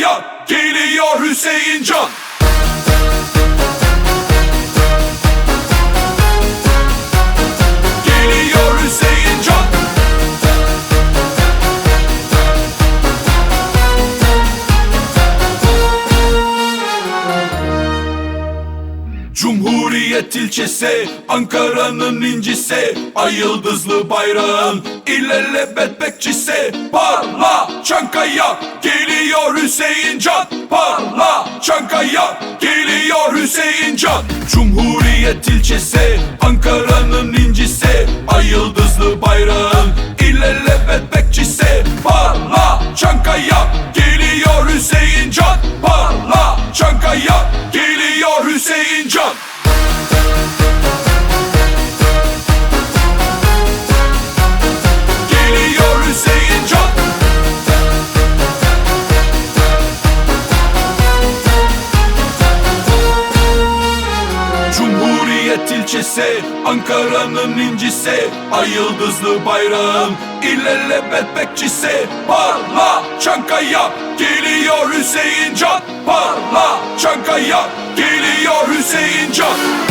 Çankaya geliyor Hüseyin Can. Geliyor Hüseyin Can. Cumhuriyet ilçesi Ankara'nın incisi Ay yıldızlı bayrağın ilelebet bekçisi Parla Çankaya geliyor Hüseyin Can. Parla Çankaya geliyor Hüseyin Can. Cumhuriyet ilçesi Ankara'nın incisi Ay yıldızlı bayrağın ilelebet bekçisi Parla Çankaya geliyor Hüseyin Can. Parla Çankaya geliyor Hüseyin Can Cumhuriyet ilçesi Ankara'nın incisi Ay yıldızlı bayrağın ilelebet bekçisi Parla Çankaya geliyor Hüseyin Can Parla Çankaya geliyor Hüseyin Can